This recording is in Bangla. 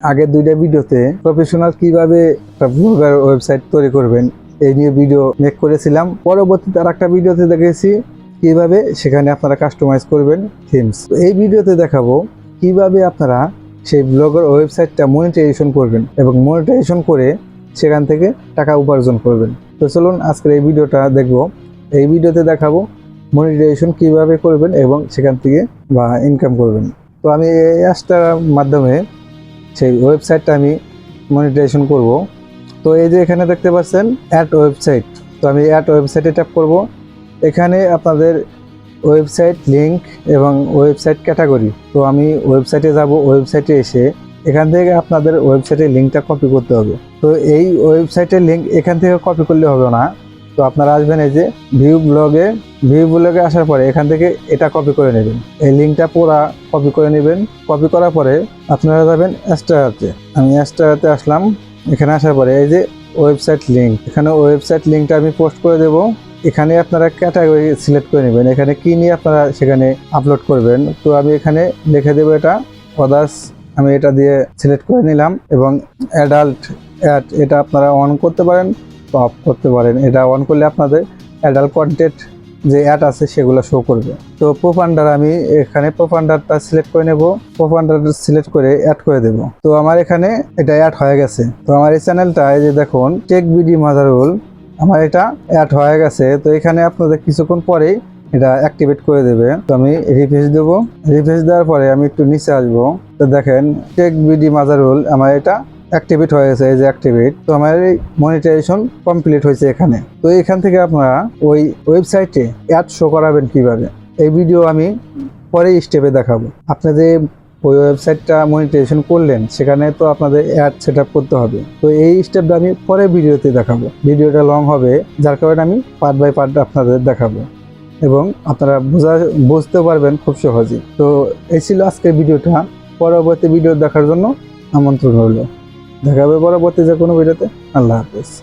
আগের দুইটা ভিডিওতে প্রফেশনাল কীভাবে ব্লগার ওয়েবসাইট তৈরি করবেন, এই নিয়ে ভিডিও মেক করেছিলাম। পরবর্তীতে আর একটা ভিডিওতে দেখেছি কীভাবে সেখানে আপনারা কাস্টমাইজ করবেন থিমস এই ভিডিওতে দেখাবো কীভাবে আপনারা সেই ব্লগার ওয়েবসাইটটা মনিটাইজেশন করবেন এবং মনিটাইজেশন করে সেখান থেকে টাকা উপার্জন করবেন। তো চলুন আজকের এই ভিডিওটা দেখব। এই ভিডিওতে দেখাবো মনিটাইজেশন কীভাবে করবেন এবং সেখান থেকে বা ইনকাম করবেন। তো আমি এই অ্যাপসটার মাধ্যমে সেই ওয়েবসাইটটা আমি মনিটাইজেশন করব। তো এই যে এখানে দেখতে পাচ্ছেন অ্যাড ওয়েবসাইট তো আমি অ্যাড ওয়েবসাইটে ট্যাপ করব। এখানে আপনাদের ওয়েবসাইট লিঙ্ক এবং ওয়েবসাইট ক্যাটাগরি তো আমি ওয়েবসাইটে যাব ওয়েবসাইটে এসে এখান থেকে আপনাদের ওয়েবসাইটের লিঙ্কটা কপি করতে হবে। তো এই ওয়েবসাইটের লিঙ্ক এখান থেকে কপি করলে হবে না। তো আপনারা আসবেন এই যে ভিউ ব্লগে ভিউ ব্লগে আসার পরে এখান থেকে এটা কপি করে নেবেন। এই লিঙ্কটা পুরা কপি করে নেবেন। কপি করার পরে আপনারা যাবেন অ্যাস্টারাতে আমি অ্যাস্টারাতে আসলাম। এখানে আসার পরে এই যে ওয়েবসাইট লিঙ্ক এখানে ওয়েবসাইট লিঙ্কটা আমি পোস্ট করে দেব। এখানে আপনারা ক্যাটাগরি সিলেক্ট করে নেবেন। এখানে কি নিয়ে আপনারা সেখানে আপলোড করবেন। তো আমি এখানে লিখে দেবো এটা। অদার্স আমি এটা দিয়ে সিলেক্ট করে নিলাম এবং অ্যাডাল্ট অ্যাড এটা আপনারা অন করতে পারেন। অফ করতে পারেন। এটা অন করলে আপনাদের অ্যাডাল্ট কন্টেন্ট যে অ্যাড আছে সেগুলো শো করবে। তো প্রোফান্ডার আমি এখানে প্রোফান্ডারটা সিলেক্ট করে নেব। প্রোফান্ডার সিলেক্ট করে অ্যাড করে দেব। তো আমার এখানে এটা অ্যাড হয়ে গেছে। তো আমার এই চ্যানেলটা এই যে দেখুন টেক বিডি মাদারুল আমার এটা অ্যাড হয়ে গেছে। তো এখানে আপনাদের কিছুক্ষণ পরেই এটা অ্যাক্টিভেট করে দেবে। তো আমি রিফ্রেশ দেবো। রিফ্রেশ দেওয়ার পরে আমি একটু নিচে আসব। তো দেখেন টেক বিডি মাদারুল আমার এটা অ্যাক্টিভেট হয়ে গেছে, এই যে অ্যাক্টিভেট তো আমার এই মনিটাইজেশন কমপ্লিট হয়েছে এখানে। তো এখান থেকে আপনারা ওই ওয়েবসাইটে অ্যাড শো করাবেন কীভাবে? এই ভিডিও আমি পরে স্টেপে দেখাবো। আপনি যে ওই ওয়েবসাইটটা মনিটাইজেশন করলেন, সেখানে তো আপনাদের অ্যাড সেট করতে হবে। তো এই স্টেপটা আমি পরে ভিডিওতে দেখাবো। ভিডিওটা লং হবে, যার কারণে আমি পার্ট বাই পার্ট আপনাদের দেখাবো। এবং আপনারা বোঝা বুঝতে পারবেন খুব সহজেই। তো এই ছিল আজকের ভিডিওটা পরবর্তী ভিডিও দেখার জন্য আমন্ত্রণ রইল। দেখা হবে পরবর্তী যে কোনো ভিডিওতে। আল্লাহ হাফেজ।